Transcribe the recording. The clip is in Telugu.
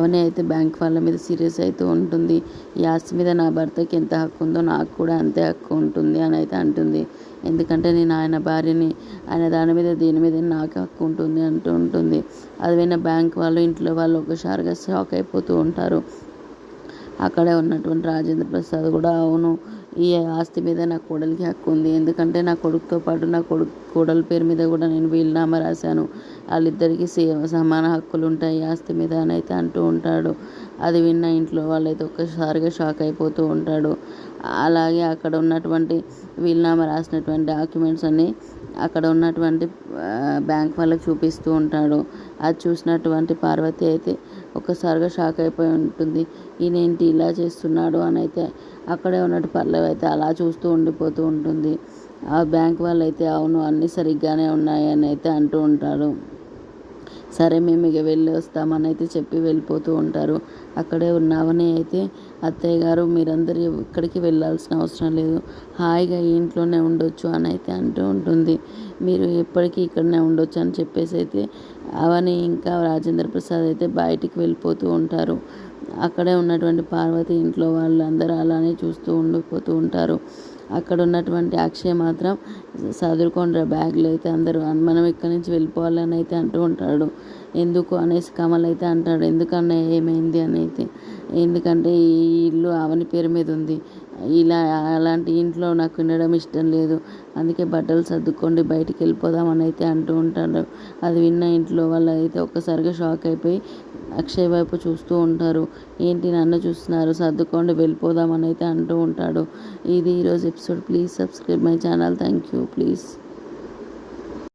అవని అయితే బ్యాంక్ వాళ్ళ మీద సీరియస్ అవుతూ ఉంటుంది. ఈ ఆస్తి మీద నా భర్తకి ఎంత హక్కు ఉందో నాకు కూడా అంతే హక్కు ఉంటుంది అని అయితే అంటుంది. ఎందుకంటే నేను ఆయన భార్యని ఆయన దాని మీద దీని మీద నాకు హక్కు ఉంటుంది అంటూ ఉంటుంది. అది విన్న బ్యాంక్ వాళ్ళు ఇంట్లో వాళ్ళు ఒకసారిగా షాక్ అయిపోతూ ఉంటారు. అక్కడే ఉన్నటువంటి రాజేంద్ర ప్రసాద్ కూడా అవును ఈ ఆస్తి మీద నా కోడలికి హక్కు ఉంది. ఎందుకంటే నా కొడుకుతో పాటు నా కొడుకు కోడల పేరు మీద కూడా నేను వీలునామా రాశాను. వాళ్ళిద్దరికీ సేమ్ సమాన హక్కులు ఉంటాయి. ఆస్తి మీద అని అయితే అంటూ ఉంటాడు. అది విన్న ఇంట్లో వాళ్ళైతే ఒక్కసారిగా షాక్ అయిపోతూ ఉంటాడు. అలాగే అక్కడ ఉన్నటువంటి వీలునామా రాసినటువంటి డాక్యుమెంట్స్ అన్నీ అక్కడ ఉన్నటువంటి బ్యాంక్ వాళ్ళకి చూపిస్తూ ఉంటాడు. అది చూసినటువంటి పార్వతి అయితే ఒక్కసారిగా షాక్ అయిపోయి ఉంటుంది. ఈయనేంటి ఇలా చేస్తున్నాడు అని అయితే అక్కడే ఉన్నట్టు పర్లేదు అయితే అలా చూస్తూ ఉండిపోతూ ఉంటుంది. ఆ బ్యాంక్ వాళ్ళు అయితే అవును అన్నీ సరిగ్గానే ఉన్నాయి అయితే అంటూ ఉంటారు. సరే మేము ఇక వెళ్ళి వస్తామని అయితే చెప్పి వెళ్ళిపోతూ ఉంటారు. అక్కడే ఉన్నామని అయితే అత్తయ్య గారు మీరందరూ ఇక్కడికి వెళ్ళాల్సిన అవసరం లేదు. హాయిగా ఇంట్లోనే ఉండొచ్చు అని అయితే అంటూ ఉంటుంది. మీరు ఎప్పటికీ ఇక్కడనే ఉండొచ్చు అని చెప్పేసి అయితే అవని ఇంకా రాజేంద్ర ప్రసాద్ అయితే బయటికి వెళ్ళిపోతూ ఉంటారు. అక్కడే ఉన్నటువంటి పార్వతి ఇంట్లో వాళ్ళందరూ అలానే చూస్తూ ఉండిపోతూ ఉంటారు. అక్కడ ఉన్నటువంటి అక్షయ్ మాత్రం చదువుకోండి బ్యాగ్లు అయితే అందరూ మనం ఇక్కడి నుంచి వెళ్ళిపోవాలని అయితే అంటూ ఉంటాడు. ఎందుకు అనేసి కమల్ అయితే అంటాడు. ఎందుకన్నా ఏమైంది? అని అయితే. ఎందుకంటే ఈ ఇల్లు అవని పేరు మీద ఉంది. ఇలా అలాంటి ఇంట్లో నాకు ఉండడం ఇష్టం లేదు. అందుకే బట్టలు సర్దుకోండి బయటికి వెళ్ళిపోదామని అయితే అంటూ ఉంటాడు అది విన్న ఇంట్లో వాళ్ళు అయితే ఒక్కసారిగా షాక్ అయిపోయి అక్షయ్ వైపు చూస్తూ ఉంటారు. ఏంటి నన్ను చూస్తున్నారు? సర్దుకోండి వెళ్ళిపోదామని అయితే అంటూ ఉంటాడు. ఇది ఈరోజు episode. Please subscribe my channel. Thank you. Please.